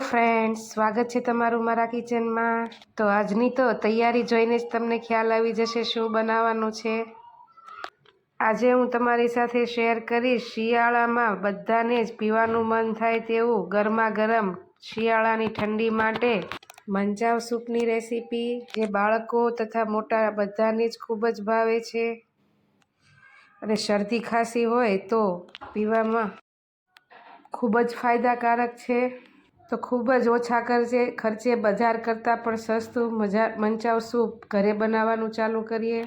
Friends સ્વાગત છે તમારું મારા કિચનમાં તો આજની તો તૈયારી જોઈને જ તમને ખ્યાલ આવી જશે શું બનાવવાનું છે. આજે હું તમારી સાથે શેર કરીશ શિયાળામાં બધાને જ પીવાનું મન થાય તેવું ગરમા ગરમ શિયાળાની ઠંડી માટે મંજાવ સૂપની રેસીપી જે બાળકો તથા મોટા બધાને જ ખૂબ જ ભાવે છે. અને શરદી ખાંસી હોય તો પીવામાં ખૂબ જ ફાયદાકારક છે. તો ખૂબ જ ઓછા ખર્ચે ખર્ચે બજાર કરતાં પણ સસ્તું મજા મંચાવ સૂપ ઘરે બનાવવાનું ચાલુ કરીએ.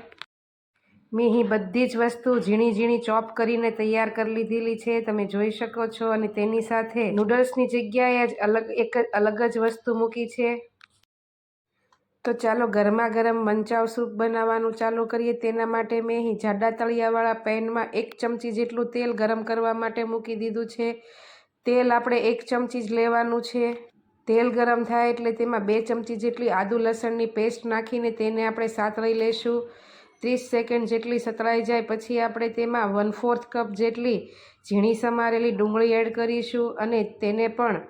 મેં અહીં બધી જ વસ્તુ ઝીણી ઝીણી ચોપ કરીને તૈયાર કરી લીધેલી છે. તમે જોઈ શકો છો અને તેની સાથે નૂડલ્સની જગ્યાએ જ અલગ એક અલગ જ વસ્તુ મૂકી છે. તો ચાલો ગરમા ગરમ મંચાવ સૂપ બનાવવાનું ચાલુ કરીએ. તેના માટે મેં અહીં જાડા તળિયાવાળા પેનમાં એક ચમચી જેટલું તેલ ગરમ કરવા માટે મૂકી દીધું છે. તેલ આપણે એક ચમચી જ લેવાનું છે. તેલ ગરમ થાય એટલે તેમાં બે ચમચી જેટલી આદુ લસણની પેસ્ટ નાખીને તેને આપણે સાતળી લઈશું ત્રીસ સેકન્ડ જેટલી સતળાઈ જાય પછી આપણે તેમાં વન ફોર્થ કપ જેટલી ઝીણી સમારેલી ડુંગળી એડ કરીશું અને તેને પણ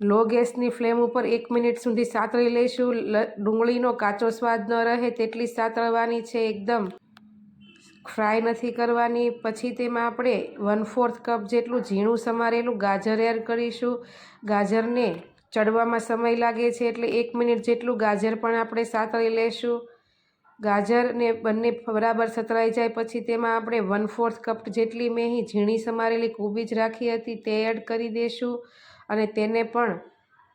લો ગેસની ફ્લેમ ઉપર એક મિનિટ સુધી સાતળી લઈશું ડુંગળીનો કાચો સ્વાદ ન રહે તેટલી સાતળવાની છે એકદમ. ફ્રાય નથી કરવાની. પછી તેમાં આપણે વન ફોર્થ કપ જેટલું ઝીણું સમારેલું ગાજર એડ કરીશું. ગાજરને ચડવામાં સમય લાગે છે એટલે એક મિનિટ જેટલું ગાજર પણ આપણે સાતળી લેશું. ગાજરને બંને બરાબર સતરાઈ જાય પછી તેમાં આપણે વન ફોર્થ કપ જેટલી મેં અહીં ઝીણી સમારેલી કોબીજ રાખી હતી તે એડ કરી દઈશું અને તેને પણ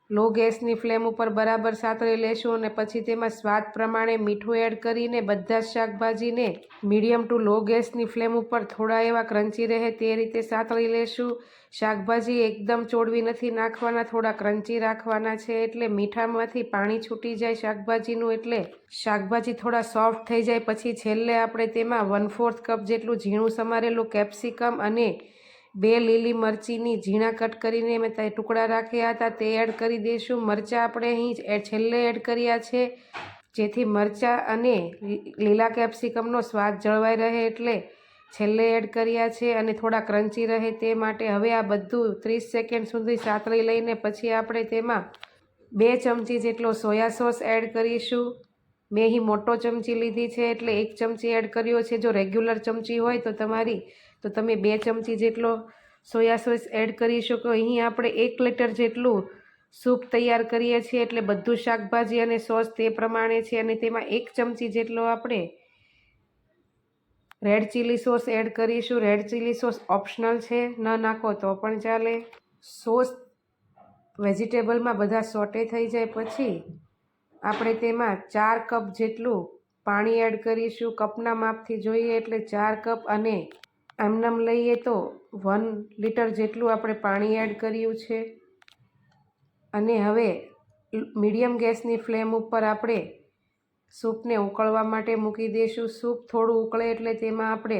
લો ગેસની ફ્લેમ ઉપર બરાબર સાતળી લેશું અને પછી તેમાં સ્વાદ પ્રમાણે મીઠું એડ કરીને બધા જ શાકભાજીને મીડિયમ ટુ લો ગેસની ફ્લેમ ઉપર થોડા એવા ક્રંચી રહે તે રીતે સાતળી લેશું. શાકભાજી એકદમ ચોડવી નથી નાખવાના, થોડા ક્રંચી રાખવાના છે એટલે મીઠામાંથી પાણી છૂટી જાય શાકભાજીનું એટલે શાકભાજી થોડા સોફ્ટ થઈ જાય. પછી છેલ્લે આપણે તેમાં વન ફોર્થ કપ જેટલું ઝીણું સમારેલું કેપ્સિકમ અને બે લીલી મરચીની ઝીણા કટ કરીને મેં તે ટુકડા રાખ્યા હતા, તે એડ કરી દઈશું મરચાં આપણે અહીં છેલ્લે એડ કર્યા છે. જેથી મરચાં અને લીલા કેપ્સિકમનો સ્વાદ જળવાઈ રહે એટલે છેલ્લે એડ કર્યા છે અને થોડા ક્રંચી રહે તે માટે હવે આ બધું ત્રીસ સેકન્ડ સુધી સાતળી લઈને પછી આપણે તેમાં બે ચમચી જેટલો સોયા સોસ એડ કરીશું. મેં અહીં મોટો ચમચી લીધી છે એટલે એક ચમચી એડ કર્યો છે. જો રેગ્યુલર ચમચી હોય તો તમારી તો તમે બે ચમચી જેટલો સોયા સોસ એડ કરી શકો. અહીં આપણે એક લીટર જેટલું સૂપ તૈયાર કરીએ છીએ, એટલે બધું શાકભાજી અને સોસ તે પ્રમાણે છે. અને તેમાં એક ચમચી જેટલો આપણે રેડ ચીલી સોસ એડ કરીશું. રેડ ચીલી સોસ ઓપ્શનલ છે, ન નાખો તો પણ ચાલે. સોસ વેજીટેબલમાં બધા સોટે થઈ જાય. પછી આપણે તેમાં ચાર કપ જેટલું પાણી એડ કરીશું. કપના માપથી જોઈએ, એટલે ચાર કપ અને આમનામ લઈએ તો વન લીટર જેટલું આપણે પાણી એડ કર્યું છે. અને હવે મીડિયમ ગેસની ફ્લેમ ઉપર આપણે સૂપને ઉકળવા માટે મૂકી દઈશું. સૂપ થોડું ઉકળે એટલે તેમાં આપણે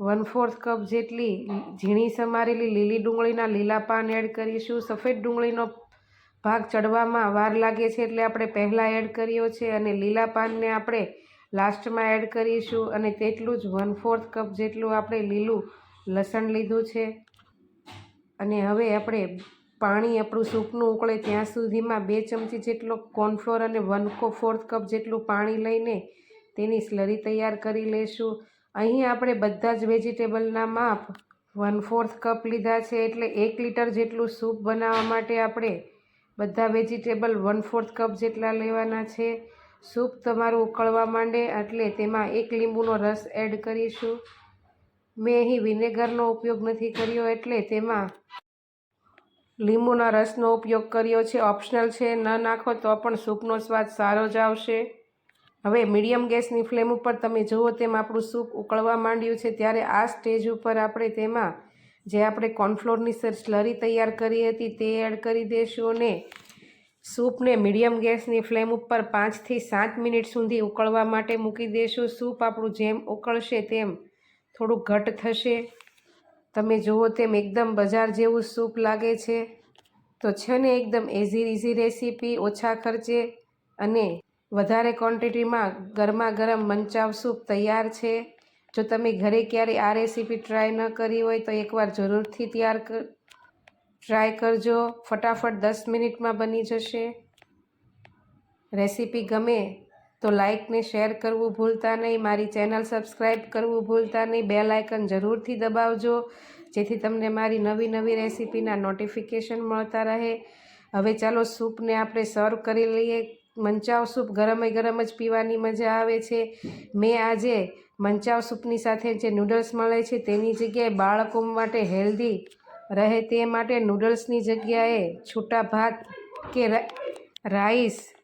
વન ફોર્થ કપ જેટલી ઝીણી સમારેલી લીલી ડુંગળીના લીલા પાન એડ કરીશું. સફેદ ડુંગળીનો ભાગ ચડવામાં વાર લાગે છે એટલે આપણે પહેલાં એડ કર્યો છે અને લીલા પાનને આપણે લાસ્ટમાં એડ કરીશું અને તેટલું જ વન ફોર્થ કપ જેટલું આપણે લીલું લસણ લીધું છે. અને હવે આપણે પાણી આપણું સૂપનું ઉકળે ત્યાં સુધીમાં બે ચમચી જેટલો કોર્નફ્લોર અને વન ફોર્થ કપ જેટલું પાણી લઈને તેની સ્લરી તૈયાર કરી લઈશું અહીં આપણે બધા જ વેજીટેબલના માપ વન ફોર્થ કપ લીધા છે એટલે એક લીટર જેટલું સૂપ બનાવવા માટે આપણે બધા વેજીટેબલ વન ફોર્થ કપ જેટલા લેવાના છે. સૂપ તમારું ઉકળવા માંડે એટલે તેમાં એક લીંબુનો રસ એડ કરીશું. મેં અહીં વિનેગરનો ઉપયોગ નથી કર્યો એટલે તેમાં લીંબુના રસનો ઉપયોગ કર્યો છે. ઓપ્શનલ છે, ન નાખો તો પણ સૂપનો સ્વાદ સારો જ આવશે. હવે મીડિયમ ગેસની ફ્લેમ ઉપર તમે જુઓ તેમ આપણું સૂપ ઉકળવા માંડ્યું છે. ત્યારે આ સ્ટેજ ઉપર આપણે તેમાં જે આપણે કોર્નફ્લોરની સ્લરી તૈયાર કરી હતી તે એડ કરી દઈશું અને સૂપને મીડિયમ ગેસની ફ્લેમ ઉપર પાંચથી સાત મિનિટ સુધી ઉકળવા માટે મૂકી દઈશું સૂપ આપણું જેમ ઉકળશે તેમ થોડુંક ઘટ થશે. તમે જુઓ તેમ એકદમ બજાર જેવું સૂપ લાગે છે. તો છે ને એકદમ ઇઝી ઇઝી રેસીપી ઓછા ખર્ચે અને વધારે ક્વોન્ટિટીમાં ગરમા ગરમ મંચાવ સૂપ તૈયાર છે. જો તમે ઘરે ક્યારેય આ રેસીપી ટ્રાય ન કરી હોય તો એકવાર જરૂરથી તૈયાર ટ્રાય કરજો. ફટાફટ દસ મિનિટમાં બની જશે. રેસીપી ગમે તો લાઇકને શેર કરવું ભૂલતા નહીં. મારી ચેનલ સબસ્ક્રાઈબ કરવું ભૂલતા નહીં. બેલ આઇકન જરૂરથી દબાવજો, જેથી તમને મારી નવી નવી રેસીપીના નોટિફિકેશન મળતા રહે. હવે ચાલો સૂપને આપણે સર્વ કરી લઈએ. મંચાવ સૂપ ગરમે ગરમ જ પીવાની મજા આવે છે. મેં આજે મંચાવ સૂપની સાથે જે નૂડલ્સ મળે છે, તેની જગ્યાએ બાળકો માટે હેલ્ધી રહે તે માટે નૂડલ્સની જગ્યાએ છૂટા ભાત કે રાઈસ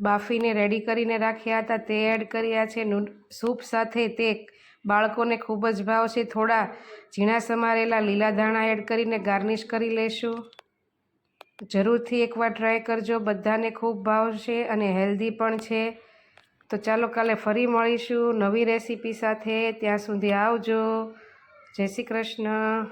બાફીને રેડી કરીને રાખ્યા હતા. તે એડ કર્યા છે સૂપ સાથે. તે બાળકોને ખૂબ જ ભાવશે થોડા ઝીણા સમારેલા લીલા ધાણા એડ કરીને ગાર્નિશ કરી લેશું. જરૂરથી એકવાર ટ્રાય કરજો. બધાને ખૂબ ભાવશે અને હેલ્ધી પણ છે. તો ચાલો કાલે ફરી મળીશું નવી રેસીપી સાથે. ત્યાં સુધી આવજો. જય શ્રી કૃષ્ણ.